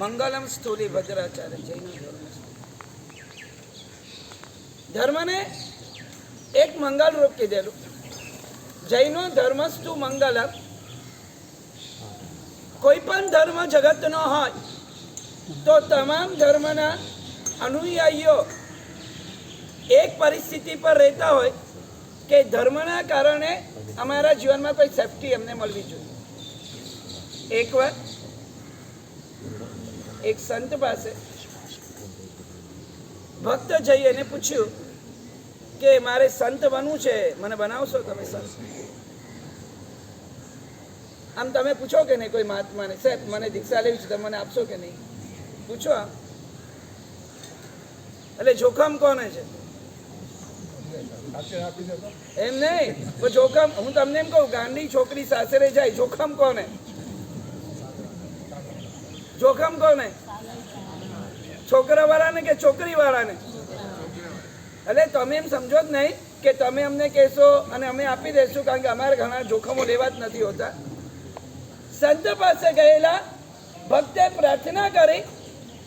મંગલમ સ્થૂલી ભદ્રાચાર્ય જૈન ધર્મ ધર્મને એક મંગલ રૂપ કીધેલું. જૈનો ધર્મસ્તુ મંગલમ. કોઈ પણ ધર્મ જગતનો હોય, તો તમામ ધર્મના અનુયાયીઓ એક પરિસ્થિતિ પર રહેતા હોય કે ધર્મના કારણે અમારા જીવનમાં કોઈ સેફટી એમને મળવી જોઈએ. એકવાર એક સંત પાસે. ભક્ત જઈ એને પૂછ્યું કે મારે સંત બનવું છે, મને બનાવશો તમે સંત? આમ તમે પૂછો કે નહીં કોઈ મહાત્માને? સાહેબ, મને દીક્ષા લેવી છે, તમે મને આપશો કે નહીં? પૂછો આમ. એટલે જોખમ કોને છે? એમ નહીં જોખમ, હું તમને એમ કહું ગાંડી છોકરી સાસરે જાય, જોખમ કોને? જોખમ કોને? છોકરા વાળાને કે છોકરી વાળાને એટલે તમે એમ સમજો જ નહીં કે તમે અમને કહેશો અને અમે આપી દઈશું કારણ કે અમારે ઘણા જોખમો લેવા જ નથી હોતા. સંત પાસે ગયેલા ભક્તે પ્રાર્થના કરી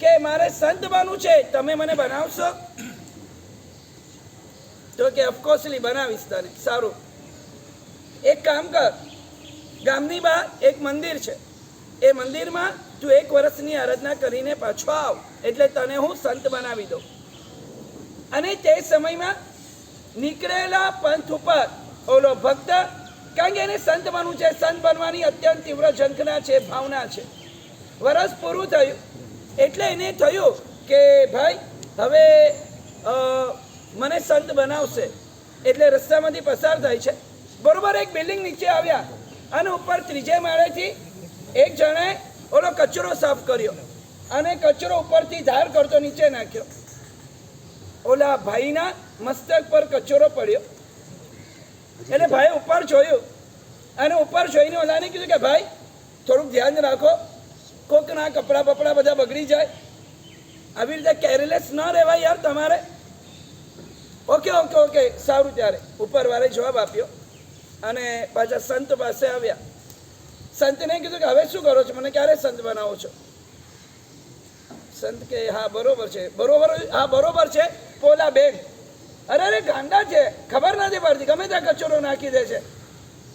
કે મારે સંત બનવું છે, તમે મને બનાવશો? તો કે ઓફકોર્સલી બનાવીશ તને. સારું. એક કામ કર. ગામની બહાર એક મંદિર છે. એ મંદિરમાં તું એક વર્ષની આરાધના કરીને પાછો આવ. એટલે તને હું સંત બનાવી દઉં. અને તે સમયમાં નીકળેલા પંથ ઉપર ઓલો ભક્ત, કારણ કે એને સંત બનવું છે, સંત બનવાની અત્યંત તીવ્ર ઝંખના છે, ભાવના છે. વરસ પૂરું થયું. એટલે એને થયું કે ભાઈ, હવે મને સંત બનાવશે. એટલે રસ્તામાંથી પસાર થાય છે. બરોબર, એક બિલ્ડિંગ નીચે આવ્યા. અને ઉપર ત્રીજે માળેથી એક જણે ઓલો કચરો સાફ કર્યો અને કચરો ઉપરથી ધાર કરતો નીચે નાખ્યો. ઓલા ભાઈના મસ્તક પર કચરો પડ્યો. એટલે ભાઈ ઉપર જોયું અને ઉપર જોઈને ઓલાને કીધું કે, ભાઈ, થોડુંક ધ્યાન રાખો. કોકના કપડાં બપડા બધા બગડી જાય. આવી રીતે કેરલેસ ન રહેવાય યાર તમારે. ઓકે ઓકે ઓકે, સારું ત્યારે. ઉપરવાળે જવાબ આપ્યો અને પાછા સંત પાસે આવ્યા. સંતને કીધું કે હવે શું કરો છો? મને ક્યારે સંત બનાવો છો? સંત કે, હા, બરોબર છે. બરોબર, હા, બરોબર છે. પોલા બેન. અરે અરે, ગાંડા છે. ખબર નથી પડતી. ગમે ત્યાં કચરો નાખી દે છે.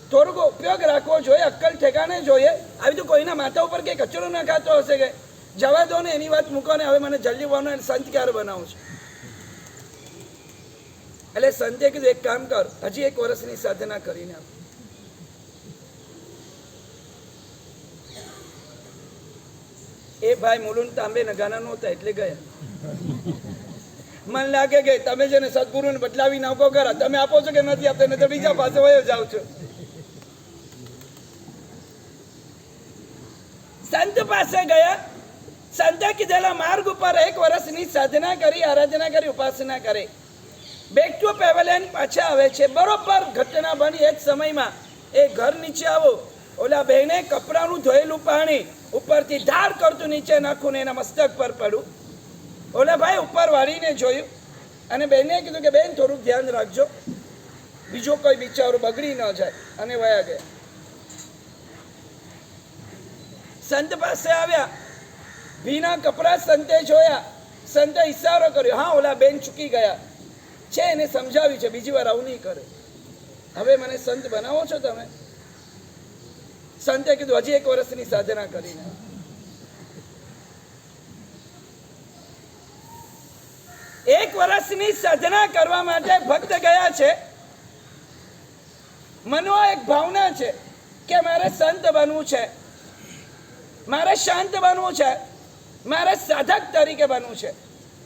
થોડોક ઉપયોગ રાખવો જોઈએ, અક્કલ ઠેકાણે જોઈએ. આવી તો કોઈના માથા ઉપર કે કચરો નાખાતો હશે કે? જવા દો ને એની વાત મૂકો ને. હવે મને જલ્દી બનો સંત ક્યારે બનાવું છું? એટલે સંતે કીધું, એક કામ કર. હજી એક વર્ષની સાધના કરીને આવ એ ભાઈ મુલુન તાંબે નગાના નહોતા એટલે ગયા. મને લાગે કે તમે છે ને સદગુરુને બદલાવી નાખો કરા તમે આપો છો કે નથી આપતા? નહીં તો બીજા પાસે વયો જાઓ છો. સંત પાસે ગયા. સંતે કીધેલા માર્ગ ઉપર એક વર્ષની સાધના કરી, આરાધના કરી, ઉપાસના કરે. બેક ટુ પેવેલેન પાછા આવે છે. બરોબર ઘટના બની એક સમયમાં એ ઘર નીચે આવો. ઓલા બહેને કપડાનું ધોયેલું પાણી ઉપરથી ધાર કરતું નીચે નાખું ને એના મસ્તક પર પડું. ઓલા ભાઈ, ઉપર વાળીને જોયું. અને બેને કીધું કે, બેન, થોડુંક ધ્યાન રાખજો. બીજો કોઈ બિચારો બગડી ન જાય. અને વયા ગયા. સંત પાસે આવ્યા. ભીના કપડા સંતે જોયા. સંતે ઈશારો કર્યો. હા, ઓલા બેન ચૂકી ગયા. છે, એને સમજાવ્યું છે. બીજી વાર આવું નહીં કરે. હવે મને સંત બનાવો છો તમે? સંતે કીધું, હજી એક વર્ષની સાધના કરીને. એક વર્ષની સાધના કરવા માટે ભક્ત ગયા છે. મનો એક ભાવના છે કે મારે સંત બનવું છે. મારે શાંત બનવું છે. મારે સાધક તરીકે બનવું છે.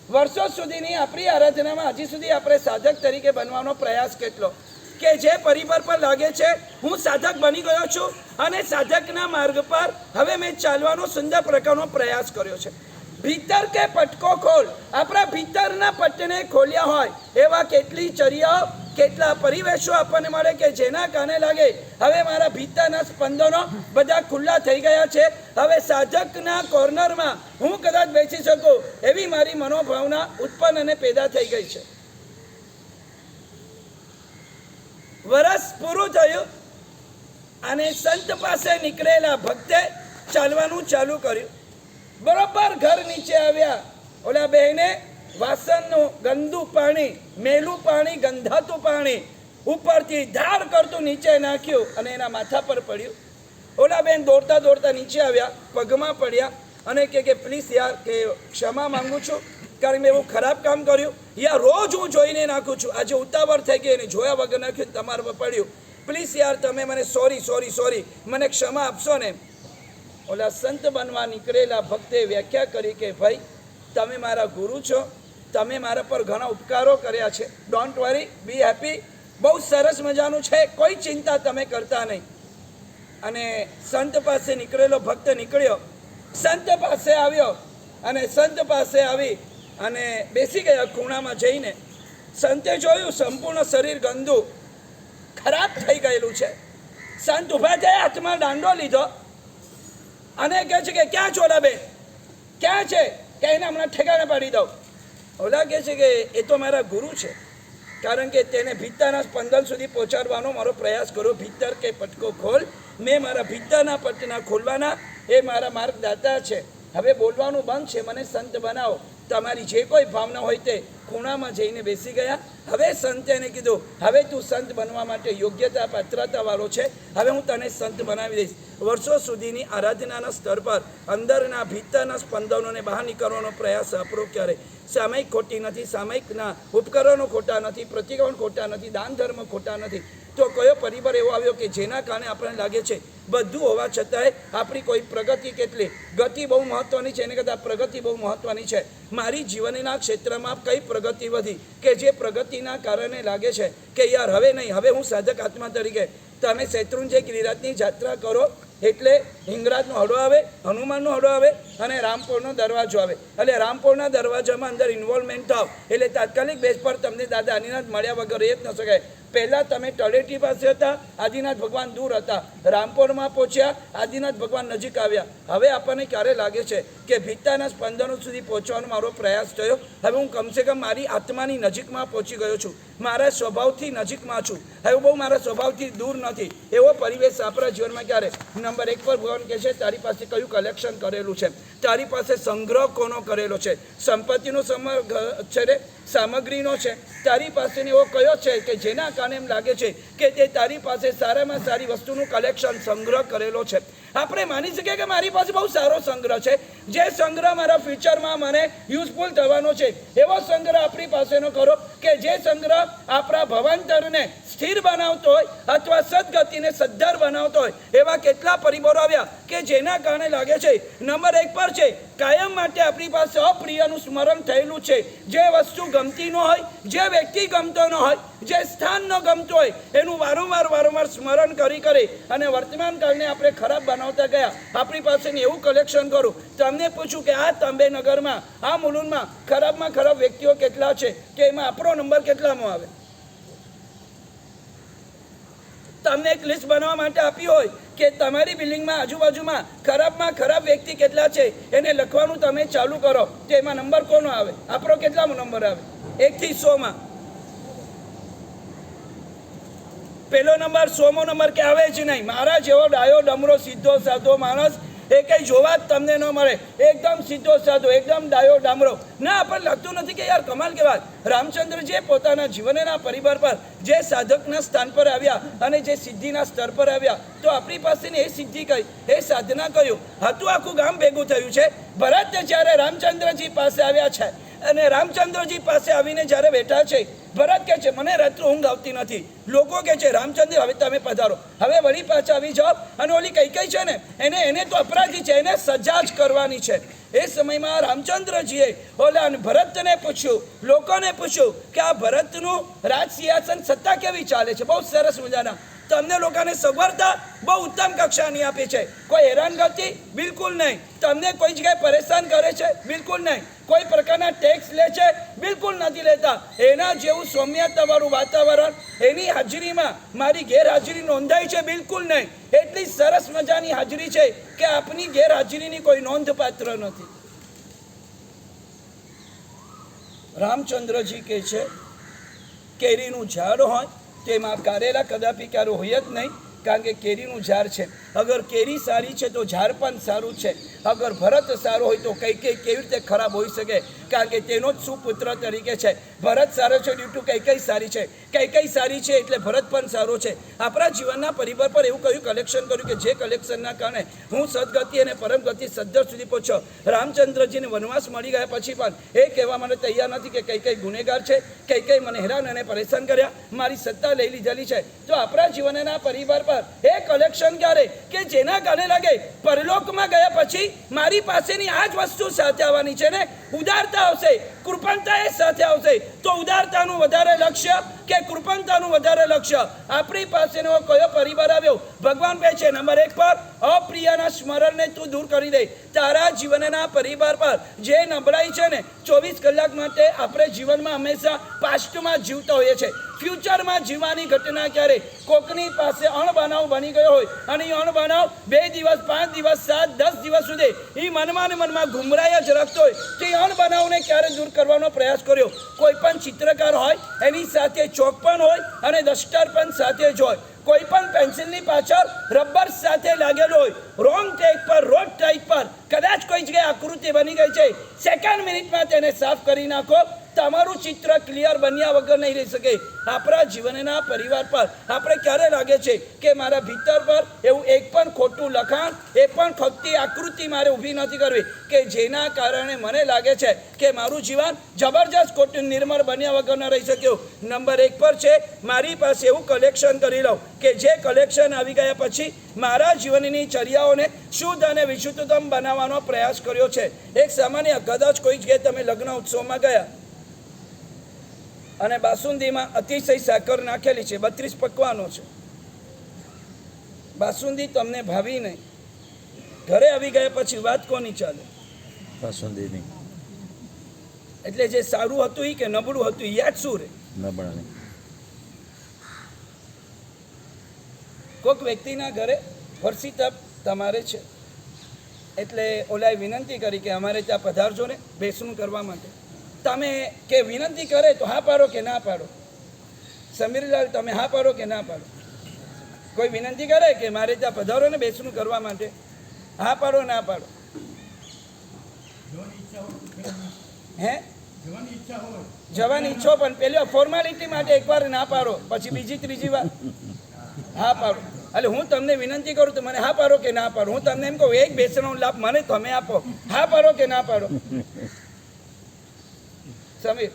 વર્ષો સુધીની આપણી આરાધનામાં હજી સુધી આપણે સાધક તરીકે બનવાનો પ્રયાસ કેટલો? કે જે પરિવાર પર લાગે છે, હું સાધક બની ગયો છું અને સાધકના માર્ગ પર હવે મેં ચાલવાનો સુંદર પ્રકારનો પ્રયાસ કર્યો છે. ભીતર કે પટકો ખોલ, આપણા ભીતરના પટને ખોલ્યા હોય, એવા કેટલી ચર્યાઓ કેટલા પરિવેશો આપણને મળે કે જેના કાને લાગે, હવે મારા ભીતરના સ્પંદનો બધા ખુલ્લા થઈ ગયા છે. હવે સાધકના કોર્નરમાં હું કદાચ બેસી શકું, એવી મારી મનોભાવના ઉત્પન્ન અને પેદા થઈ ગઈ છે. વરસ પૂરું થયું અને સંત પાસે નીકળેલા ભક્તે ચાલવાનું ચાલુ કર્યું. બરોબર ઘર નીચે આવ્યા. ઓલા બહેને વાસણનું ગંદુ પાણી, મેલું પાણી, ગંધાતું પાણી ઉપરથી ધાર કરતું નીચે નાખ્યું અને એના માથા પર પડ્યું. ઓલા બેન દોડતા દોડતા નીચે આવ્યા, પગમાં પડ્યા અને કે કે, પ્લીઝ યાર, કે ક્ષમા માંગુ છું. કારણ મેં એવું ખરાબ કામ કર્યું. યાર રોજ હું જોઈને નાખું છું. આજે ઉતાવળ થઈ ગઈ અને જોયા વગર નાખ્યું તમારા પર પડ્યું પ્લીઝ યાર, તમે મને સોરી સોરી સોરી મને ક્ષમા આપશો ને? ઓલા સંત બનવા નીકળેલા ભક્તે વ્યાખ્યા કરી કે, ભાઈ, તમે મારા ગુરુ છો. તમે મારા પર ઘણા ઉપકારો કર્યા છે. ડોન્ટ વરી બી હેપી બહુ સરસ મજાનું છે. કોઈ ચિંતા તમે કરતા નહીં. અને સંત પાસે નીકળેલો ભક્ત નીકળ્યો. સંત પાસે આવ્યો અને સંત પાસે આવી અને બેસી ગયા ખૂણામાં જઈને સંતે જોયું સંપૂર્ણ શરીર ગંદુ, ખરાબ થઈ ગયેલું છે. સંત ઊભા થયા, હાથમાં દાંડો લીધો અને કહે છે કે, ક્યાં છો બેન ક્યાં છે? કે એને હમણાં ઠેકાણે પાડી દઉં. ઓલા કહે છે કે, એ તો મારા ગુરુ છે. કારણ કે તેને ભીતરના સ્પંદન સુધી પહોંચાડવાનો મારો પ્રયાસ કરો. ભીતર કે પટકો ખોલ. મેં મારા ભીતરના પટના ખોલવાના. એ મારા માર્ગદાતા છે. હવે બોલવાનું બંધ છે. મને સંત બનાવો. તમારી જે કોઈ ભાવના હોય તે ખૂણામાં જઈને બેસી ગયા. હવે સંતે એને કીધું, હવે તું સંત બનવા માટે યોગ્યતા પાત્રતાવાળો છે. હવે હું તને સંત બનાવી દઈશ. વર્ષો સુધીની આરાધનાના સ્તર પર અંદરના ભીતરના સ્પંદનોને બહાર નીકળવાનો પ્રયાસ અપરો ક્યારે? સામયિક ખોટી નથી, સામયિકના ઉપકરણો ખોટા નથી, પ્રતિક્રમણ ખોટા નથી, દાન ધર્મ ખોટા નથી. તો કયો પરિબળ એવો આવ્યો કે જેના કારણે આપણને લાગે છે બધું હોવા છતાંય આપણી કોઈ પ્રગતિ કેટલી? ગતિ બહુ મહત્વની છે, એને કરતાં પ્રગતિ બહુ મહત્વની છે. મારી જીવનના ક્ષેત્રમાં કઈ પ્રગતિ વધી? કે જે પ્રગતિના કારણે લાગે છે કે યાર હવે નહીં, હવે હું સાધક આત્મા તરીકે. તમે શેત્રુંજય ગિરિરાજની જાત્રા કરો એટલે હિંગરાજનો હડો આવે, હનુમાનનો હડો આવે અને રામપુરનો દરવાજો આવે. એટલે રામપુરના દરવાજામાં અંદર ઇન્વોલ્વમેન્ટ થાવ. એટલે તાત્કાલિક બેઝ પર તમને દાદા અનિનાથ મળ્યા વગર એ જ ન શકાય. પહેલાં તમે તળેટી પાસે હતા, આદિનાથ ભગવાન દૂર હતા. રામપુરમાં પહોંચ્યા, આદિનાથ ભગવાન નજીક આવ્યા. હવે આપણને ક્યારે લાગે છે કે ભીતાના સ્પંદનો સુધી પહોંચવાનો મારો પ્રયાસ થયો? હવે હું કમસે કમ મારી આત્માની નજીકમાં પહોંચી ગયો છું. મારા સ્વભાવથી નજીકમાં છું. હવે બહુ મારા સ્વભાવથી દૂર નથી. એવો પરિવેશ આપણા જીવનમાં ક્યારે? નંબર એક પર ભગવાન કહે છે, તારી પાસે કયું કલેક્શન કરેલું છે? તારી પાસે સંગ્રહ કોનો કરેલો છે? સંપત્તિનો સમગ્ર છે સામગ્રીનો છે. તારી પાસેનો એવો કયો છે કે જેના કારણે એમ લાગે છે કે તે તારી પાસે સારામાં સારી વસ્તુનું કલેક્શન સંગ્રહ કરેલો છે. આપણે માની શકીએ કે મારી પાસે બહુ સારો સંગ્રહ છે. જે સંગ્રહ મારા ફ્યુચરમાં મને યુઝફુલ થવાનો છે. એવો સંગ્રહ આપણી પાસેનો કરો કે જે સંગ્રહ આપણા ભવાંતરને સ્થિર બનાવતો હોય અથવા સદગતિને સદ્ધર બનાવતો હોય એવા કેટલા પરિબળો આવ્યા. કે જેના કારણે લાગે છે, નંબર એક પર છે, કાયમ માટે આપણી પાસે અપ્રિયનું સ્મરણ થયેલું છે. જે વસ્તુ ગમતી ન હોય, જે વ્યક્તિ ગમતો ન હોય, જે સ્થાન ન ગમતો હોય, એનું વારંવાર વારંવાર સ્મરણ કરી કરી. અને વર્તમાન કાળને આપણે ખરાબ બનાવતા ગયા. આપણી પાસેની એવું કલેક્શન કરું. તમને પૂછું કે આ તાંબેનગરમાં, આ મુલુનમાં ખરાબમાં ખરાબ વ્યક્તિઓ કેટલા છે? કે એમાં આપણો નંબર કેટલામાં આવે? તમને એક લિસ્ટ બનાવવા માટે આપી હોય. કે તમારી બિલ્ડિંગમાં આજુબાજુમાં ખરાબમાં ખરાબ વ્યક્તિ કેટલા છે, એને લખવાનું તમે ચાલુ કરો. તો એમાં નંબર કોનો આવે? આપણો કેટલામો નંબર આવે? એકથી સોમાં. પેલો નંબર, સોમો નંબર કે આવે જ નહીં. મારા જેવો ડાયો, ડમરો, સીધો, સાધો માણસ એ કંઈ જોવા જ તમને ન મળે. એકદમ સીધો સાધો, એકદમ ડાયો ડામરો. ના આપણને લાગતું નથી કે યાર કમાલ કે વાત. રામચંદ્રજીએ પોતાના જીવનના પરિવાર પર જે સાધકના સ્થાન પર આવ્યા અને જે સિદ્ધિના સ્તર પર આવ્યા, તો આપણી પાસેની એ સિદ્ધિ કઈ? એ સાધના કયું? હતું આખું ગામ ભેગું થયું છે. ભરત જ્યારે રામચંદ્રજી પાસે આવ્યા છે અને રામચંદ્રજી પાસે આવીને જ્યારે બેઠા છે, ભરત કહે છે, મને રાત્રે ઊંઘ આવતી નથી. લોકો કહે છે, રામચંદ્ર, હવે તમે પધારો. હવે વળી પાછા આવી જાઓ અને ઓલી કઈ કઈ છે ને, એને એને તો અપરાધી છે, એને સજા જ કરવાની છે. એ સમયમાં રામચંદ્રજીએ ઓલા ભરતને પૂછ્યું, લોકોને પૂછ્યું કે આ ભરતનું રાજ સિંહાસન સત્તા કેવી ચાલે છે? બહુ સરસ મજાના તમને લોકોને સગવડતા બહુ ઉત્તમ કક્ષાની આપી છે. કોઈ હેરાનગતિ બિલકુલ નહીં. તમને કોઈ જગ્યાએ પરેશાન કરે છે, બિલકુલ નહીં. કોઈ પ્રકારના ટેક્સ લે છે, બિલકુલ નથી લેતા. એના જેવું સૌમ્ય તમારું વાતાવરણ, એની હાજરીમાં મારી ગેરહાજરી નોંધાઈ છે, બિલકુલ નહીં. એટલી સરસ મજાની હાજરી છે કે આપની ગેરહાજરીની કોઈ નોંધપાત્ર નથી. રામચંદ્રજી કહે છે, કેરીનું ઝાડ હોય તેમાં કારેલા કદાપી ક્યારે હોય જ નહીં. કારણ કે કેરીનું ઝાડ છે. અગર કેરી સારી છે તો ઝાડ પણ સારું છે. અગર ભરત સારો હોય તો કઈ કઈ કેવી રીતે ખરાબ હોઈ શકે? કારણ કે તેનો જ સુપુત્ર તરીકે છે. ભરત સારો છે ડ્યુ ટુ કઈ કઈ સારી છે? કઈ કઈ સારી છે એટલે ભરત પણ સારો છે. આપણા જીવનના પરિવાર પર એવું કયું કલેક્શન કર્યું કે જે કલેક્શનના કારણે હું સદગતિ અને પરમગતિ સદ્ધર સુધી પહોંચ્યો. રામચંદ્રજીને વનવાસ મળી ગયા પછી પણ એ કહેવા માટે તૈયાર નથી કે કઈ કઈ ગુનેગાર છે, કઈ કઈ મને હેરાન અને પરેશાન કર્યા. મારી સત્તા લઈ લીધેલી છે. તો આપણા જીવનના પરિવાર પર એ કલેક્શન ક્યારે? કે જેના કારણે લાગે? પરલોકમાં ગયા પછી મારી પાસેની આ જ વસ્તુ સાથે આવવાની છે ને? ઉદારતા આવશે. કૃપણતા એ સાથે આવશે. તો ઉદારતાનું વધારે લક્ષ્ય કે કૃપણતાનું વધારે લક્ષ્ય? આપણી પાસેનો કયો પરિવાર આવ્યો? ભગવાન કહે છે, નંબર એક પર, અપ્રિયના સ્મરણને તું દૂર કરી દે. તારા જીવનના પરિવાર પર જે નબળાઈ છે ને, ચોવીસ કલાક માટે આપણે જીવનમાં હંમેશા પાસ્ટમાં જીવતા હોઈએ છીએ. ફ્યુચરમાં જીવવાની ઘટના ક્યારે? કોકની પાસે અણબનાવ બની ગયો હોય અને એ અણબનાવ બે દિવસ, પાંચ દિવસ, સાત, દસ દિવસ સુધી એ મનમાં ને મનમાં ગુમરાયા જ રાખતો હોય એ અણબનાવને ક્યારે દૂર કરવાનો પ્રયાસ કર્યો? કોઈ પણ ચિત્રકાર હોય, એની સાથે ચોક પણ હોય અને દસ્ટર પણ સાથે જ હોય. કોઈ પણ પેન્સિલની પાછળ રબર સાથે લાગેલો હોય. રોંગ ટેક પર રોંગ ટાઈપ પર, કદાચ કોઈ જગ્યાએ આકૃતિ બની ગઈ છે. સેકન્ડ મિનિટમાં તેને સાફ કરી નાખો. તમારું ચિત્ર ક્લિયર બન્યા વગર નહીં રહી શકે. આપણા જીવનના પરિવાર પર આપણે ક્યારે લાગે છે કે મારા ભીતર પર એવું એક પણ ખોટું લખાણ, એ પણ ખોટી આકૃતિ મારે ઊભી નથી કરવી? કે જેના કારણે મને લાગે છે કે મારું જીવન જબરજસ્ત ખોટું નિર્મળ બન્યા વગર ન રહી શક્યું? નંબર એક પર છે, મારી પાસે એવું કલેક્શન કરી લઉં કે જે કલેક્શન આવી ગયા પછી મારા જીવનની ચર્યાઓને શુદ્ધ અને વિશુદ્ધતમ બનાવવાનો પ્રયાસ કર્યો છે. એક સામાન્ય કદાચ કોઈ જગ્યાએ તમે લગ્ન ઉત્સવમાં ગયા. અને બાસુંદીમાં અતિશય સાકર નાખેલી છે બત્રીસ પકવાનો છે. બાસુંદી તમને ભાવી નહીં. ઘરે આવી ગયા પછી વાત કોની ચાલે? બાસુંદીની. એટલે જે સારું હતું એ કે નબળું હતું યાદ શું રે નબળાની. કોઈક વ્યક્તિના ઘરે ફરસી તપ તમારે છે. એટલે ઓલાએ વિનંતી કરી કે અમારે ત્યાં પધારજો ને બેસણું કરવા માટે. તમે કે વિનંતી કરે તો હા પાડો કે ના પાડો? સમીરલાલ, તમે હા પાડો કે ના પાડો? કોઈ વિનંતી કરે કે મારે ત્યાં પધારો ને બેસણું કરવા માટે? હા પાડો, ના પાડો? હે? જવાની ઈચ્છો પણ પેલી ફોર્માલિટી માટે એકવાર ના પાડો, પછી બીજી, ત્રીજી વાર. હા પાડો. એટલે હું તમને વિનંતી કરું તો મને હા પાડો કે ના પાડો? હું તમને એમ કહું, એક બેસણો લાભ મને તમે આપો. હા પાડો કે ના પાડો? સમીર.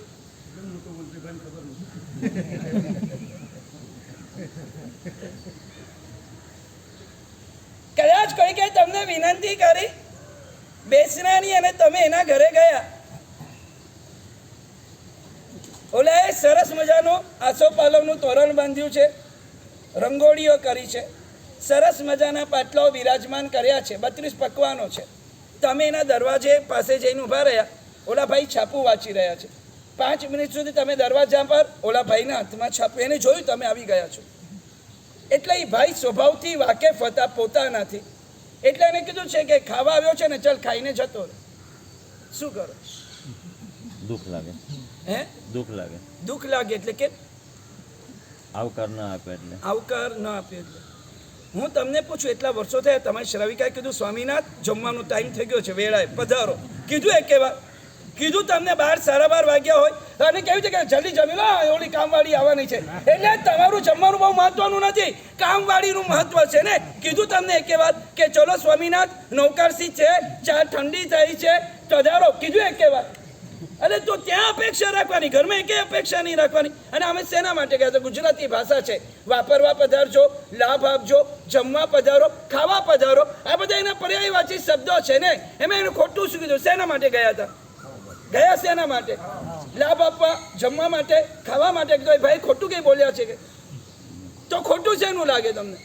કદાચ કોઈ કે તમને વિનંતી કરી, બેસનાની અને તમે એના ઘરે ગયા. ઓલા એ સરસ મજાનું આસોપાલવનું તોરણ બાંધ્યું છે, રંગોળીઓ કરી છે, સરસ મજાના પાટલાઓ વિરાજમાન કર્યા છે, બત્રીસ પકવાનો છે. તમે એના દરવાજે પાસે જઈને ઊભા રહ્યા. ઓલા ભાઈ છાપું વાંચી રહ્યા છે. પાંચ મિનિટ સુધી તમે દરવાજા પર ઓલા ભાઈના હાથમાં છાપું એને જોયું તમે આવી ગયા છો. એટલે એ ભાઈ સ્વભાવથી વાકેફ હતા પોતાનાથી. એટલે એને કીધું છે કે ખાવા આવ્યો છે ને ચાલ ખાઈને જતો શું કરો? દુઃખ લાગે. હે? દુઃખ લાગે. દુઃખ લાગે એટલે કે? આવકાર ન આપે એટલે. આવકાર ન આપ્યો એટલે. હું તમને પૂછું એટલા વર્ષો થયા તમારી શ્રવિકાએ કીધું સ્વામીનાથ જમવાનો ટાઈમ થઈ ગયો છે વેળાએ પધારો. કીધું એ કેવા કીધું તમને બાર, સાડા બાર વાગ્યા હોય અને કેવી છે કે જલ્દી જમી લો ઓલી કામવાળી આવવાની છે. એટલે તમારું જમવાનું બહુ મહત્વનું નથી. કામવાળીનું મહત્વ છે ને? કીધું તમને એક વાત કે ચલો સ્વામીનાથ નૌકારસી છે, ચા ઠંડી થઈ છે, પધારો. કીધું એક વાત. અરે તો ત્યાં અપેક્ષા રાખવાની, ઘરમાં એકે અપેક્ષા નહીં રાખવાની. અને અમે શેના માટે ગયા? હતા ગુજરાતી ભાષા છે. વાપરવા પધારજો, લાભ આપજો, જમવા પધારો, ખાવા પધારો. આ બધા એના પર્યાયવાચી શબ્દો છે ને? એમાં એનું ખોટું શું કીધું? શેના માટે ગયા હતા? ગયા છે એના માટે? લાભ આપવા, જમવા માટે, ખાવા માટે? ભાઈ ખોટું કઈ બોલ્યા છે કે? તો ખોટું શેનું લાગે તમને?